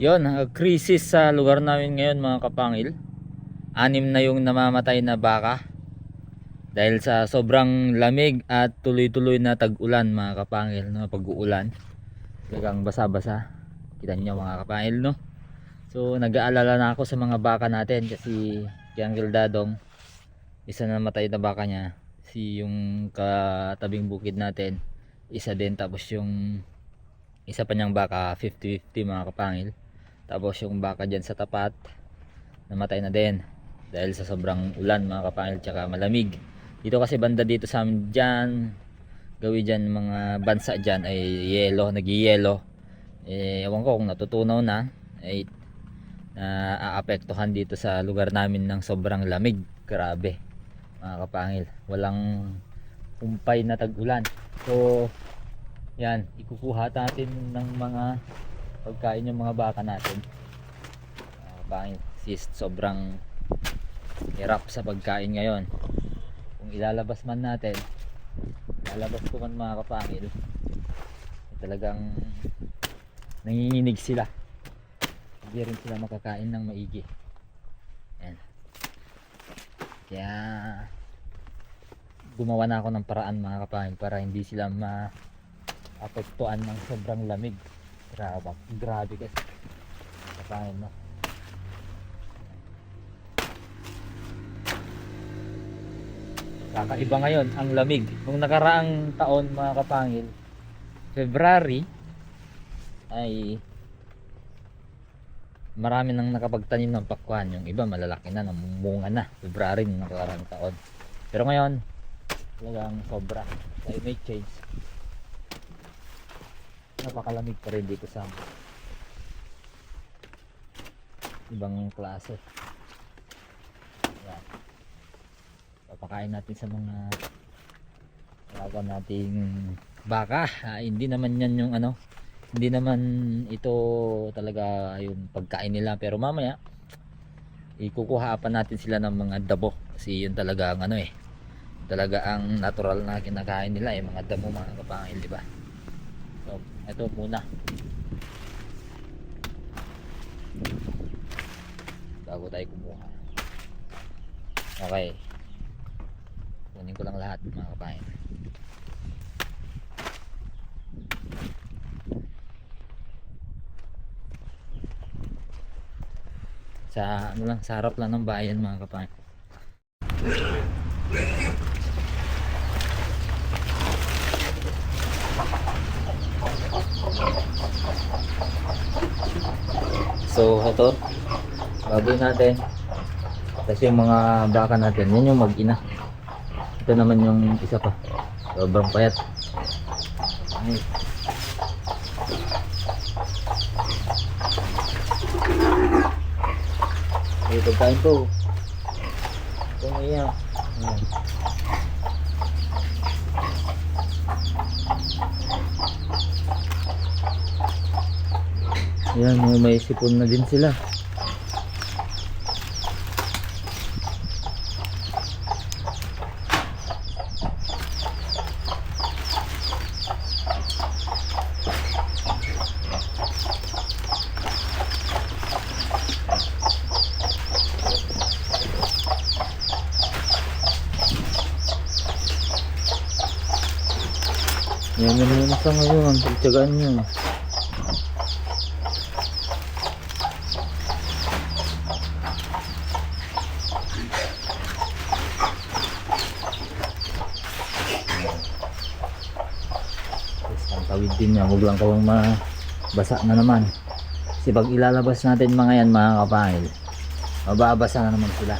Yon, krisis sa lugar namin ngayon mga kapangil. Anim na yung namamatay na baka. Dahil sa sobrang lamig at tuloy-tuloy na tag-ulan mga kapangil, no? pag-uulan. Talagang basa-basa. Kita niyo mga kapangil, no? So, nag-aalala na ako sa mga baka natin kasi kay Uncle Dadong, isa na namatay na baka niya. Si yung katabing bukid natin, isa din. Tapos yung isa pa niyang baka, 50-50 mga kapangil. Tapos yung baka dyan sa tapat, namatay na din. Dahil sa sobrang ulan mga kapangil, tsaka malamig. Dito kasi banda dito sa amin dyan, gawi dyan mga bansa dyan ay yelo, nag-yelo. Eh, ewan ko kung natutunaw na, ay na aapektuhan dito sa lugar namin ng sobrang lamig. Grabe mga kapangil. Walang kumpay na tag-ulan. So, yan, ikukuha natin ng mga pagkain yung mga baka natin. Mga kapangil, sis, sobrang hirap sa pagkain ngayon. Kung ilalabas man natin, ilalabas ko man mga kapangil, talagang nanginginig sila. Hindi rin sila makakain ng maigi. Yan. Kaya gumawa na ako ng paraan mga kapangil para hindi sila ma-apektuhan ng sobrang lamig. Grabe, grabe kasi. Kapangil no. Kakaiba ngayon ang lamig. Nung nakaraang taon mga kapangil, February ay marami nang nakapagtanim ng pakwan. Yung iba malalaki na, namumunga na. February nung nakaraang taon. Pero ngayon, talagang sobra. Climate change. Napakalamig pa rin dito sa ibang klase. Yan. Papakain natin sa mga alaga nating baka. Ah, hindi naman yan yung ano, hindi naman ito talaga yung pagkain nila pero mamaya ikukuha pa natin sila ng mga dabo kasi yun talaga ang ano eh talaga ang natural na kinakain nila eh mga damo mga kapangil di ba so ito muna. Bago tayo kumuha. Okay. Kunin ko lang lahat mga kapangil sa ano lang sa lang ng bayan mga kapangil So ito, baboy natin. Tapos yung mga baka natin, yan yung mag-ina. Ito naman yung isa pa. Sobrang payat. Ay. Ito pagkain ko. Ito nga. Ayan. Ayan, may, may sipon na din sila. Yan yun naman sa ngayon, pagtsagaan nyo. Tawid din niya, huwag lang kawang mabasa na naman. Kasi pag ilalabas natin mga yan mga kapahil, mababasa na naman sila.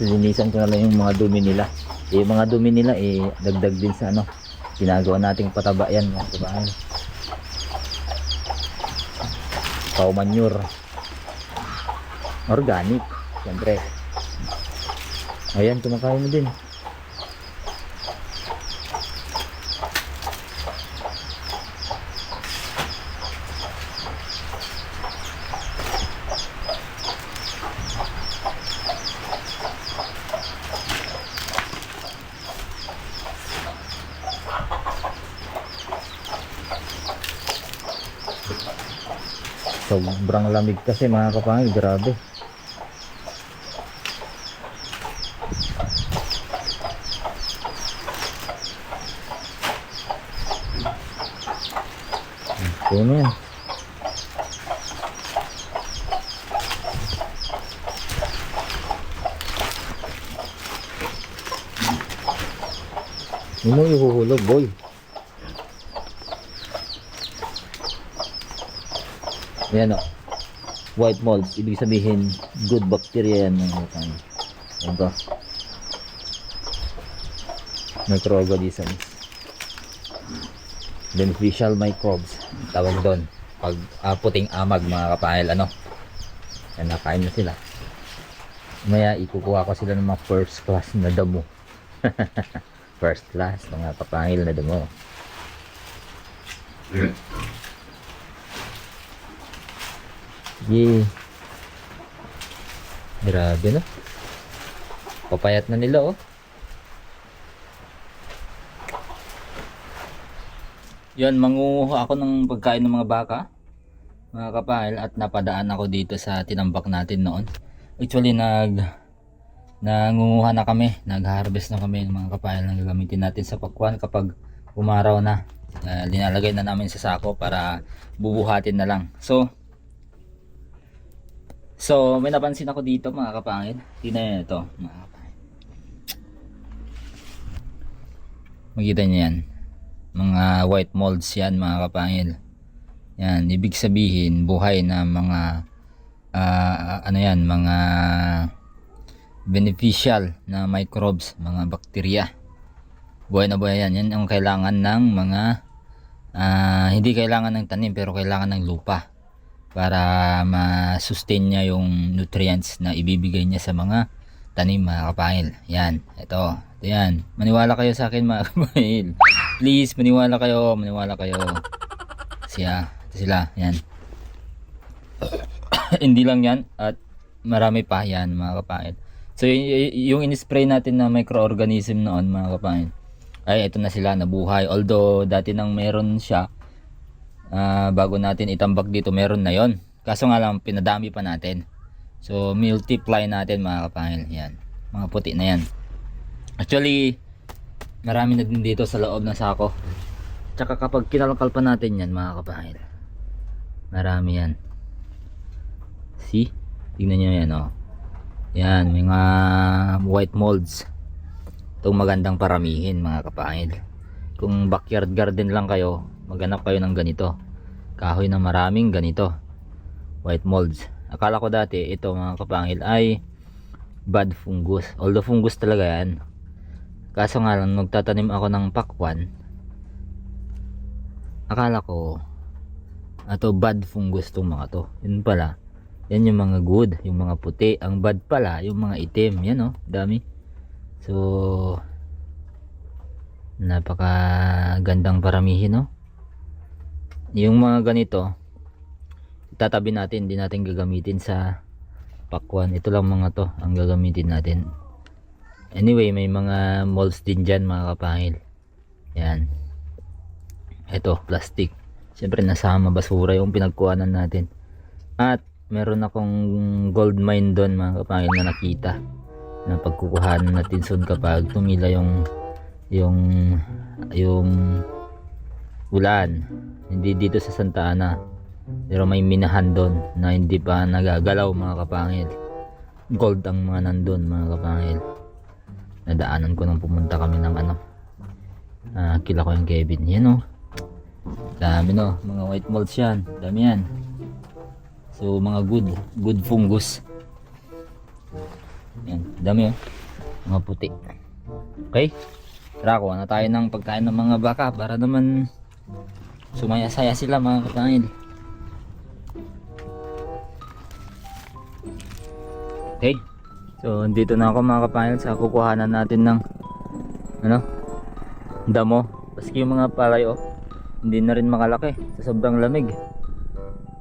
Nilinisan ko na lang yung mga dumi nila. Eh, yung mga dumi nila, eh, dagdag din sa ano, ginagawa nating pataba yan mga kapahil. Cow manure organic siyempre. Ayan kumakain mo din sobrang lamig kasi mga kapangil, grabe. Puno yan. Hindi mo ihuhulog, boy. Yan o. White mold. Ibig sabihin, good bacteria yan. Mga kapangil. Yan to. Microorganisms. Beneficial microbes. Tawag doon. Pag ah, puting amag mga kapahil, ano? Yan, nakain na sila. Maya, ikukuha ko sila ng mga first class na damo. first class, mga kapahil na damo. Yay. Grabe no. Papayat na nila oh. Yan, mangunguha ako ng pagkain ng mga baka. Mga kapahil at napadaan ako dito sa tinambak natin noon. Actually nag nangunguha na kami, nag-harvest na kami ng mga kapahil na gagamitin natin sa pakwan kapag umaraw na. Uh, linalagay na namin sa sako para bubuhatin na lang. So, So, may napansin ako dito mga kapangil. Tingnan nyo ito, mga. Makita nyo yan. Mga white molds yan mga kapangil. Yan, ibig sabihin buhay na mga ah, ano yan, mga beneficial na microbes, mga bakterya. Buhay na buhay yan. Yan ang kailangan ng mga ah, hindi kailangan ng tanim pero kailangan ng lupa para ma-sustain niya yung nutrients na ibibigay niya sa mga tanim mga kapahil. Yan, ito. Ito yan. Maniwala kayo sa akin mga kapahil. Please, maniwala kayo. Maniwala kayo. Siya, ito sila. Yan. Hindi lang yan at marami pa yan mga kapahil. So yung in-spray natin na microorganism noon mga kapahil ay ito na sila nabuhay. Although dati nang meron siya ah, bago natin itambak dito meron na yon. Kaso nga lang pinadami pa natin. So multiply natin mga kapangil. Yan. Mga puti na yan. Actually marami na din dito sa loob ng sako. Tsaka kapag kinalkal pa natin yan mga kapangil marami yan. See? Tingnan nyo yan oh. Yan mga white molds. Itong magandang paramihin mga kapangil. Kung backyard garden lang kayo maghanap kayo ng ganito. Kahoy na maraming ganito. White molds. Akala ko dati ito mga kapangil ay bad fungus. Although fungus talaga yan. Kaso nga lang nagtatanim ako ng pakwan. Akala ko ato bad fungus tong mga to. Yun pala. Yan yung mga good yung mga puti. Ang bad pala yung mga itim. Yan oh dami. So napaka gandang paramihin no yung mga ganito itatabi natin hindi natin gagamitin sa pakwan. Ito lang mga to ang gagamitin natin. Anyway may mga molds din dyan mga kapangil. Yan. Ito plastic. Syempre nasama basura yung pinagkuhanan natin. At meron akong gold mine doon mga kapangil na nakita. Na pagkukuhanan natin soon kapag tumila yung yung yung ulan hindi dito sa Santa Ana. Pero may minahan doon na hindi pa nagagalaw mga kapangil. Gold ang mga nandun mga kapangil. Nadaanan ko nung pumunta kami ng ano. Ah kila ko yung Kevin. Yan oh. Dami no? Mga white molds yan. Dami yan. So mga good good fungus. Yan dami oh. Mga puti. Okay. Tara, kuha na tayo ng pagkain ng mga baka para naman sumaya-saya sila mga kapangil. Okay. So, dito na ako mga kapangil sa kukuhanan natin ng ano, damo. Paski yung mga palay oh, hindi na rin makalaki sa sobrang lamig.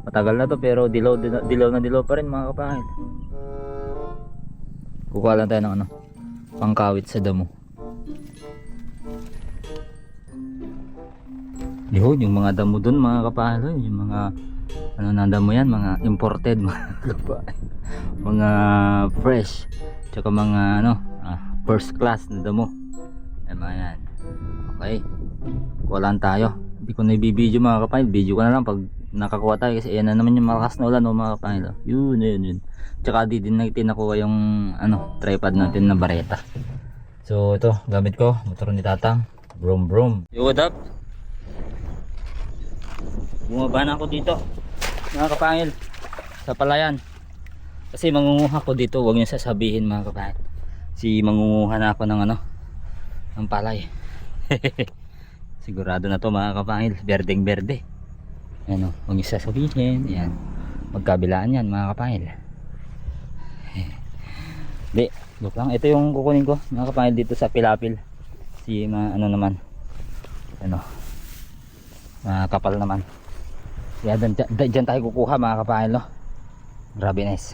Matagal na to pero dilaw, dilaw na dilaw pa rin mga kapangil. Kukuha lang tayo ng ano, pangkawit sa damo. Yun, yung mga damo dun mga kapalo, yung mga ano na damo yan mga imported mga kapail. mga fresh tsaka mga ano ah, first class na damo. Ay mga okay. Kuha tayo. Hindi ko na ibibideo mga kapail video ko na lang pag nakakuha tayo kasi ayan na naman yung malakas na ulan o mga kapail oh. yun yun yun. Tsaka di din natin nakuha yung ano tripod natin na bareta. So ito gamit ko motor ni tatang. Brum brum yo what up bumaba na ako dito mga kapangil sa palayan. Kasi mangunguha ko dito huwag niyo sasabihin mga kapangil si mangunguha na ako ng ano ng palay. Sigurado na to mga kapangil. Berdeng berde. Ano huwag niyo sasabihin yan. Magkabilaan yan mga kapangil. Di look lang. Ito yung kukunin ko mga kapangil dito sa pilapil. Si ma, ano naman ano mga kapal naman kaya dyan, dyan, tayo kukuha mga kapahil no? Grabe nice.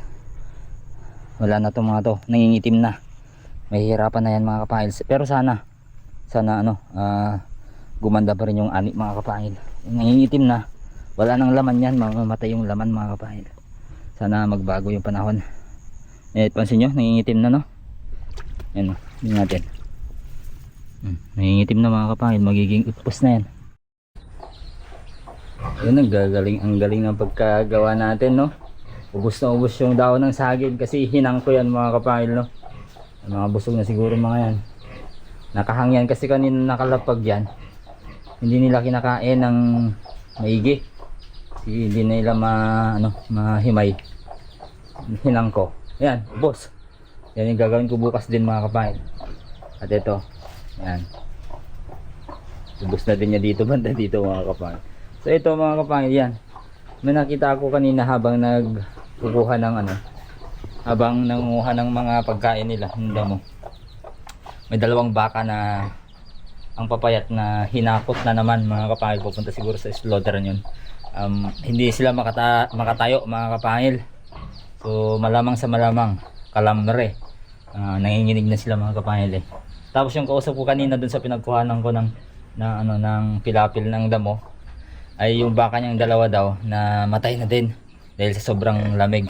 Wala na to mga to. Nangingitim na. Mahihirapan na yan mga kapahil pero sana sana ano ah, gumanda pa rin yung ani mga kapahil nangingitim na. Wala nang laman yan mamamatay yung laman mga kapahil sana magbago yung panahon. Eh pansin nyo nangingitim na no? Yan o yun natin. Hmm, nangingitim na mga kapahil magiging ipos na yan yun ang gagaling ang galing ng pagkagawa natin no? Ubos na ubos yung daon ng sagid kasi hinang ko yan mga kapahil no? Mga busog na siguro mga yan. Nakahangyan kasi kanina nakalapag yan. Hindi nila kinakain ng maigi. Hindi nila ma ano mahimay. Hinang ko. Yan ubos yan yung gagawin ko bukas din mga kapahil. At ito yan. Ubos na din niya dito banda dito mga kapahil So ito mga kapangil yan. May nakita ako kanina habang nagkukuha ng ano. Habang nangunguha ng mga pagkain nila. Hindi mo. May dalawang baka na ang papayat na hinakot na naman mga kapangil. Pupunta siguro sa slaughter yun. Um, hindi sila makata makatayo mga kapangil. So malamang sa malamang. Kalamre. Uh, nanginginig na sila mga kapangil eh. Tapos yung kausap ko kanina dun sa pinagkuhanan ko ng na ano ng pilapil ng damo ay yung baka niyang dalawa daw na matay na din dahil sa sobrang lamig.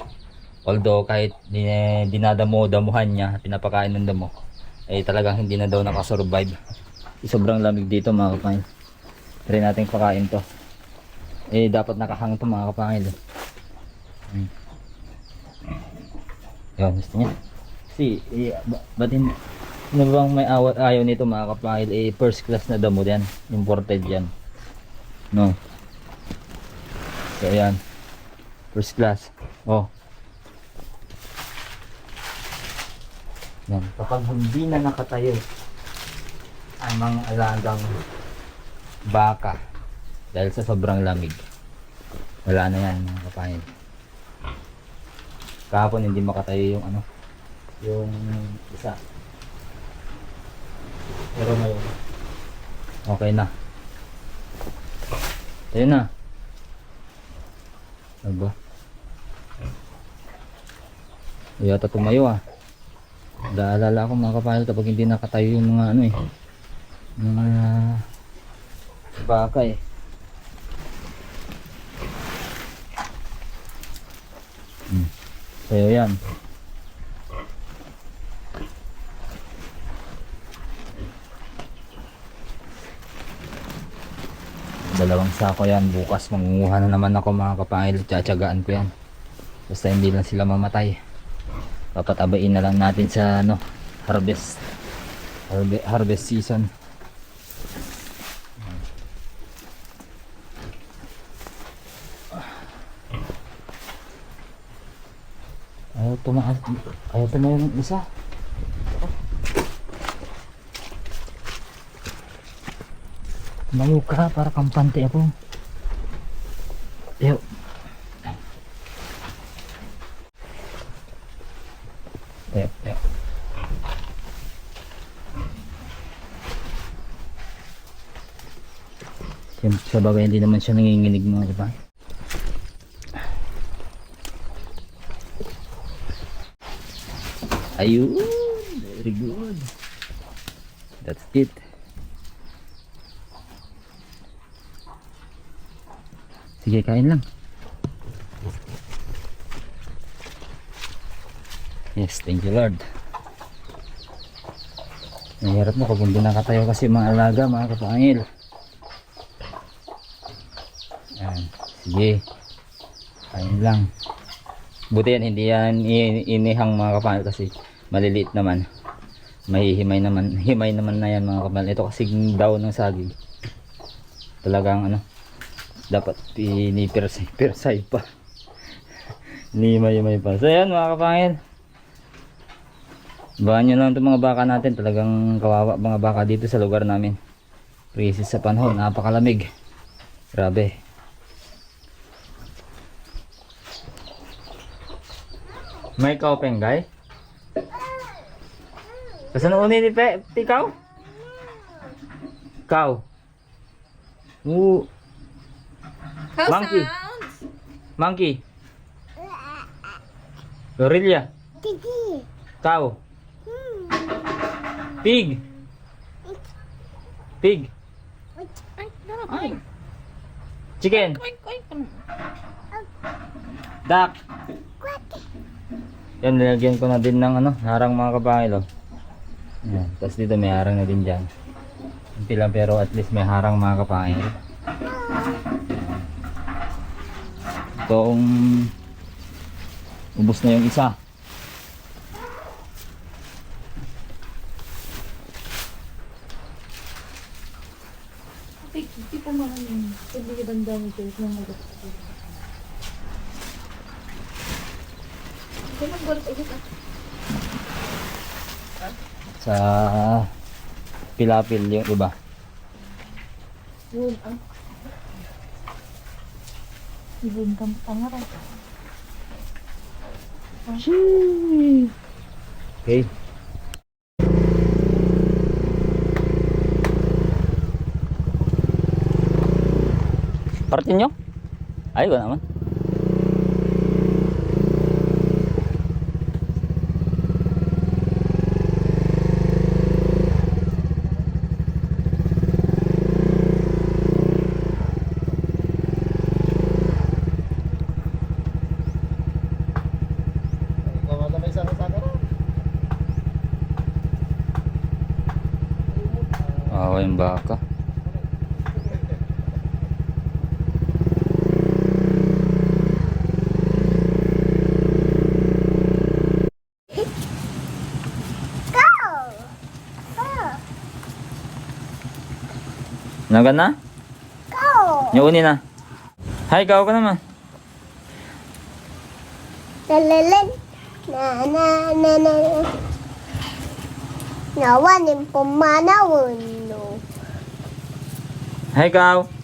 Although kahit din, dinadamo damuhan niya pinapakain ng damo ay talagang hindi na daw nakasurvive. Sobrang lamig dito mga kapangil. Try natin pakain to. Eh dapat nakahang to mga kapangil eh. Hmm. yun gusto niya. Si eh, ba, ba't hindi ano bang may awa, ayaw nito mga kapangil? Eh first class na damo yan imported yan. No So ayan. First class. Oh. Yan. Kapag hindi na nakatayo ang mga alagang baka dahil sa sobrang lamig. Wala na yan mga kapahin. Kahapon hindi makatayo yung ano yung isa. Pero ngayon okay na. Tayo na. Aba. Yata tumayo ah. Daalala ako mga kapahil kapag hindi nakatayo yung mga ano eh. Mga baka eh. Hmm. Sayo yan. Dalawang sako yan. Bukas mangunguha na naman ako mga kapangil. Tsatsagaan ko yan. Basta hindi lang sila mamatay. Papatabain na lang natin sa ano harvest. Harvest, harvest season. Ayaw tumaas ayaw tumayo ng isa Tumayo ka para kampante ako. Yo. Yo, yo. Siyempre, sa bagay hindi naman siya nanginginig mga diba? Ayun, very good. That's it. Sige, kain lang. Yes, thank you Lord. Nahirap mo kung hindi nakatayo kasi mga alaga, mga kapangil. Yan. Sige. Kain lang. Buti yan, hindi yan inihang mga kapangil kasi maliliit naman. Mahihimay naman. Himay naman na yan mga kapangil. Ito kasing daw ng saging. Talagang ano, dapat pinipirsay pirsay pa. Himay-himay pa. So yan mga kapangil. Bahan nyo lang itong mga baka natin. Talagang kawawa mga baka dito sa lugar namin. Crisis sa panahon. Napakalamig. Grabe. May ikaw, Penggay? Kasi nung ni Pe, ikaw? Ikaw? Oo. How Monkey. sounds? Monkey. Gorilla. Cow. Pig. Pig. Ay, darap. Ay, Chicken. Duck. Yan, nilagyan ko na din ng ano, harang mga kabangil. Oh. Yan. Tapos dito may harang na din dyan. Hindi lang pero at least may harang mga kapangil. Itong ubos na yung isa. Hindi po mga yun. Hindi ka banda mo ito. Yung mga gusto. Mo gulat ulit ah. Sa pilapil yung iba. Yun ang. Yun kang pangarap. Okay. Parte nyo? Ay, wala naman. Yung baka. Nagan na? Yung uni na. Hi, ikaw ka naman. Lalalen. Na na na na. Nawanin pumanawon no. Hi, ikaw. Yan.